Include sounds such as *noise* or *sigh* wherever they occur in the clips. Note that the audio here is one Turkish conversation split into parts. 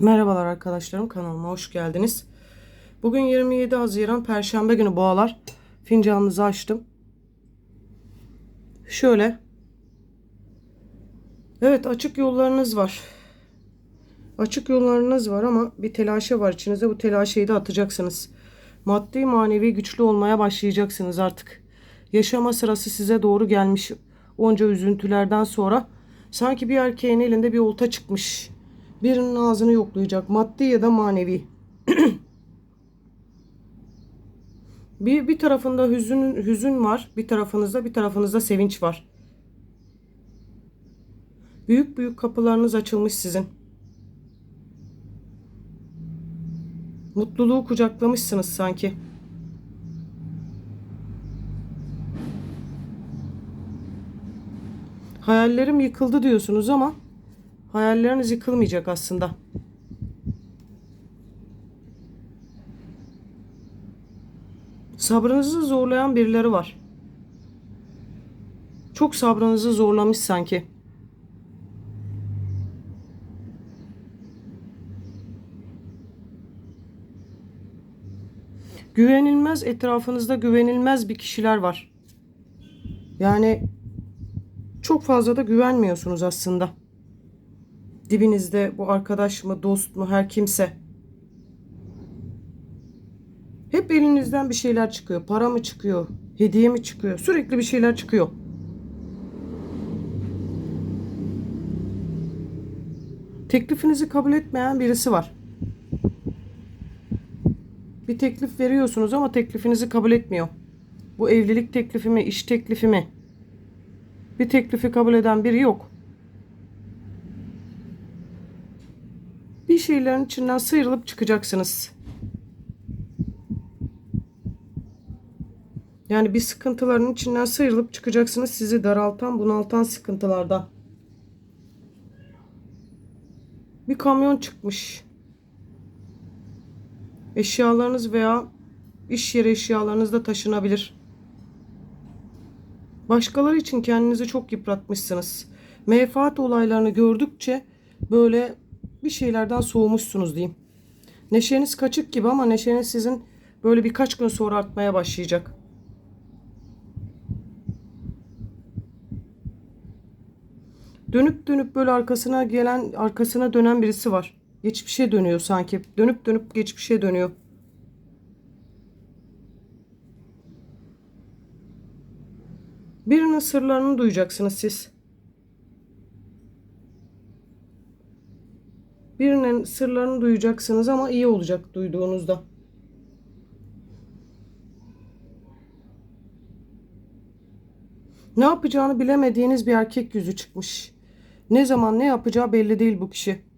Merhabalar arkadaşlarım kanalıma hoş geldiniz. Bugün 27 Haziran Perşembe günü boğalar. Fincanınızı açtım. Şöyle. Evet açık yollarınız var. Açık yollarınız var ama bir telaşa var içinizde. Bu telaşeyi de atacaksınız. Maddi manevi güçlü olmaya başlayacaksınız artık. Yaşama sırası size doğru gelmiş. Onca üzüntülerden sonra sanki bir erkeğin elinde bir olta çıkmış. Birinin ağzını yoklayacak. Maddi ya da manevi. *clears throat* bir, bir tarafında hüzün, hüzün var. Bir tarafınızda bir tarafınızda sevinç var. Büyük büyük kapılarınız açılmış sizin. Mutluluğu kucaklamışsınız sanki. Hayallerim yıkıldı diyorsunuz ama hayalleriniz yıkılmayacak aslında. Sabrınızı zorlayan birileri var. Çok sabrınızı zorlamış sanki. Güvenilmez etrafınızda güvenilmez bir kişiler var. Yani çok fazla da güvenmiyorsunuz aslında. Dibinizde bu arkadaş mı, dost mu, her kimse. Hep elinizden bir şeyler çıkıyor. Para mı çıkıyor? Hediye mi çıkıyor? Sürekli bir şeyler çıkıyor. Teklifinizi kabul etmeyen birisi var. Bir teklif veriyorsunuz ama teklifinizi kabul etmiyor. Bu evlilik teklifi mi, iş teklifi mi? Bir teklifi kabul eden biri yok. Şeylerin içinden sıyrılıp çıkacaksınız. Yani bir sıkıntıların içinden sıyrılıp çıkacaksınız sizi daraltan, bunaltan sıkıntılardan. Bir kamyon çıkmış. Eşyalarınız veya iş yeri eşyalarınız da taşınabilir. Başkaları için kendinizi çok yıpratmışsınız. Menfaat olaylarını gördükçe böyle bir şeylerden soğumuşsunuz diyeyim. Neşeniz kaçık gibi ama neşeniz sizin böyle birkaç gün sonra artmaya başlayacak. Dönüp dönüp böyle arkasına gelen, arkasına dönen birisi var. Geçmişe dönüyor sanki. Dönüp dönüp geçmişe dönüyor. Birinin sırlarını duyacaksınız siz. Birinin sırlarını duyacaksınız ama iyi olacak duyduğunuzda. Ne yapacağını bilemediğiniz bir erkek yüzü çıkmış. Ne zaman ne yapacağı belli değil bu kişi.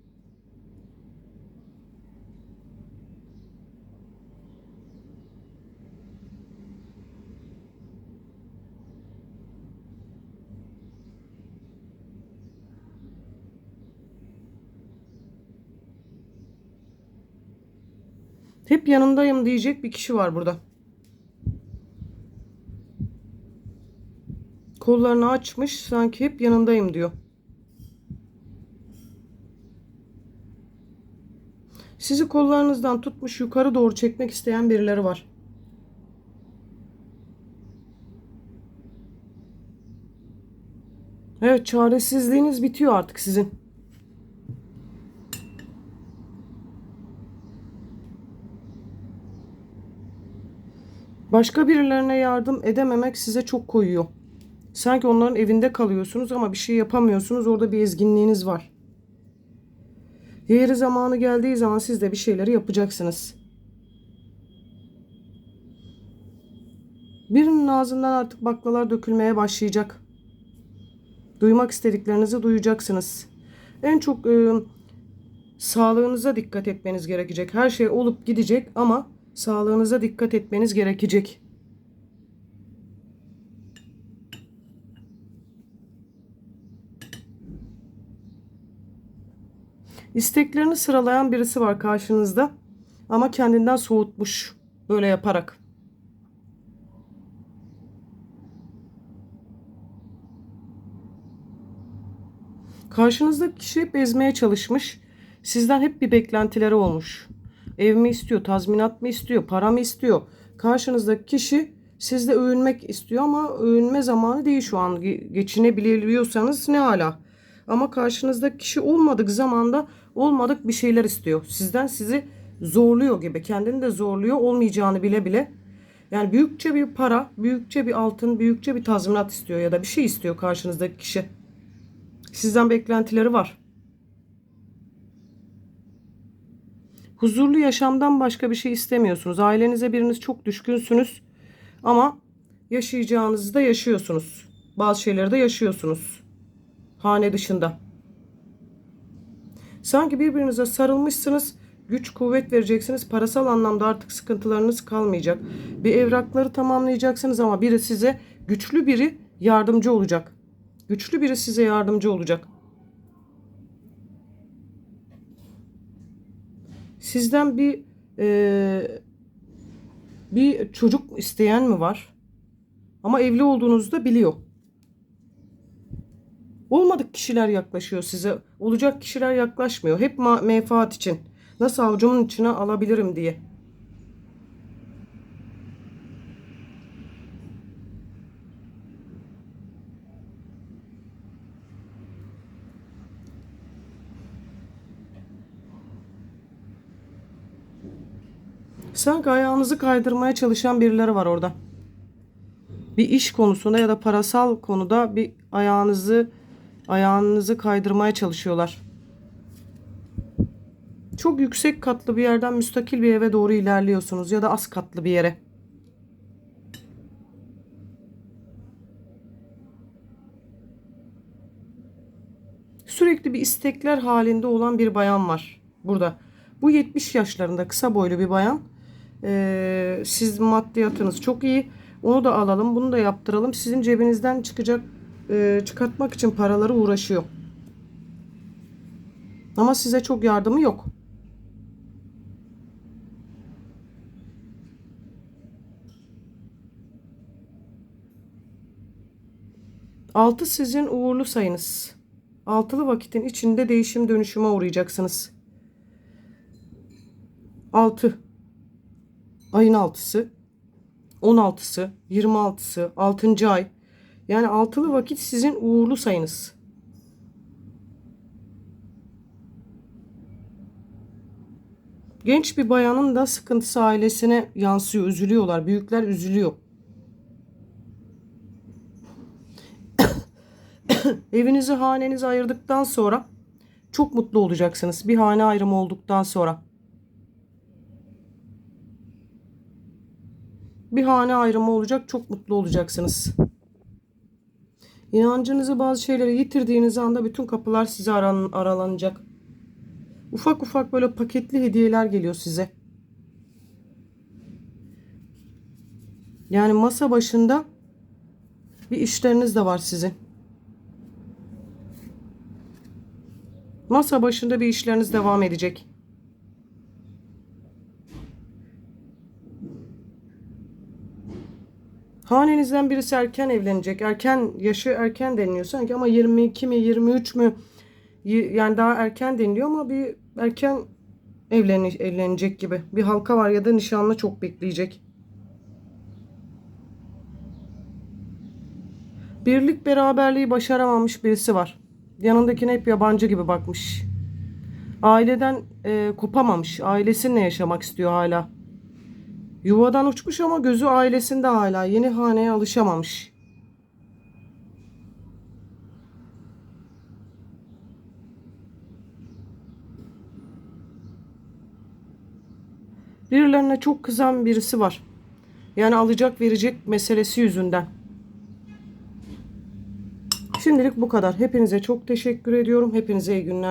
Hep yanındayım diyecek bir kişi var burada. Kollarını açmış sanki hep yanındayım diyor. Sizi kollarınızdan tutmuş yukarı doğru çekmek isteyen birileri var. Evet çaresizliğiniz bitiyor artık sizin. Başka birilerine yardım edememek size çok koyuyor. Sanki onların evinde kalıyorsunuz ama bir şey yapamıyorsunuz. Orada bir ezginliğiniz var. Yeri zamanı geldiği zaman siz de bir şeyleri yapacaksınız. Birinin ağzından artık baklalar dökülmeye başlayacak. Duymak istediklerinizi duyacaksınız. En çok e, sağlığınıza dikkat etmeniz gerekecek. Her şey olup gidecek ama sağlığınıza dikkat etmeniz gerekecek. İsteklerini sıralayan birisi var karşınızda ama kendinden soğutmuş böyle yaparak. Karşınızdaki kişi hep ezmeye çalışmış. Sizden hep bir beklentileri olmuş. Ev mi istiyor, tazminat mı istiyor, para mı istiyor? Karşınızdaki kişi sizde övünmek istiyor ama övünme zamanı değil şu an. Ge- Geçinebiliyorsanız ne hala. Ama karşınızdaki kişi olmadık zamanda olmadık bir şeyler istiyor. Sizden sizi zorluyor gibi. Kendini de zorluyor olmayacağını bile bile. Yani büyükçe bir para, büyükçe bir altın, büyükçe bir tazminat istiyor ya da bir şey istiyor karşınızdaki kişi. Sizden beklentileri var. Huzurlu yaşamdan başka bir şey istemiyorsunuz. Ailenize biriniz çok düşkünsünüz ama yaşayacağınızı da yaşıyorsunuz. Bazı şeyleri de yaşıyorsunuz. Hane dışında. Sanki birbirinize sarılmışsınız, güç kuvvet vereceksiniz. Parasal anlamda artık sıkıntılarınız kalmayacak. Bir evrakları tamamlayacaksınız ama biri size güçlü biri yardımcı olacak. Güçlü biri size yardımcı olacak. Sizden bir eee, bir çocuk isteyen mi var? Ama evli olduğunuzu da biliyor. Olmadık kişiler yaklaşıyor size. Olacak kişiler yaklaşmıyor. Hep menfaat için. Nasıl avucumun içine alabilirim diye. Sanki ayağınızı kaydırmaya çalışan birileri var orada. Bir iş konusunda ya da parasal konuda bir ayağınızı ayağınızı kaydırmaya çalışıyorlar. Çok yüksek katlı bir yerden müstakil bir eve doğru ilerliyorsunuz ya da az katlı bir yere. Sürekli bir istekler halinde olan bir bayan var burada. Bu 70 yaşlarında kısa boylu bir bayan. Ee, siz maddiyatınız çok iyi. Onu da alalım, bunu da yaptıralım. Sizin cebinizden çıkacak, e, çıkartmak için paraları uğraşıyor. Ama size çok yardımı yok. Altı sizin uğurlu sayınız. Altılı vakitin içinde değişim dönüşüme uğrayacaksınız. Altı. Ayın altısı. 16'sı, 26'sı, 6. ay. Yani altılı vakit sizin uğurlu sayınız. Genç bir bayanın da sıkıntısı ailesine yansıyor, üzülüyorlar. Büyükler üzülüyor. *coughs* Evinizi, hanenizi ayırdıktan sonra çok mutlu olacaksınız. Bir hane ayrımı olduktan sonra. Bir hane ayrımı olacak. Çok mutlu olacaksınız. İnancınızı bazı şeylere yitirdiğiniz anda bütün kapılar size aralanacak. Ufak ufak böyle paketli hediyeler geliyor size. Yani masa başında bir işleriniz de var sizin. Masa başında bir işleriniz devam edecek. Hanenizden birisi erken evlenecek. Erken yaşı erken deniliyor sanki ama 22 mi 23 mü yani daha erken deniliyor ama bir erken evlen evlenecek gibi. Bir halka var ya da nişanlı çok bekleyecek. Birlik beraberliği başaramamış birisi var. Yanındakine hep yabancı gibi bakmış. Aileden e, kopamamış. Ailesinle yaşamak istiyor hala. Yuvadan uçmuş ama gözü ailesinde hala. Yeni haneye alışamamış. Birilerine çok kızan birisi var. Yani alacak verecek meselesi yüzünden. Şimdilik bu kadar. Hepinize çok teşekkür ediyorum. Hepinize iyi günler.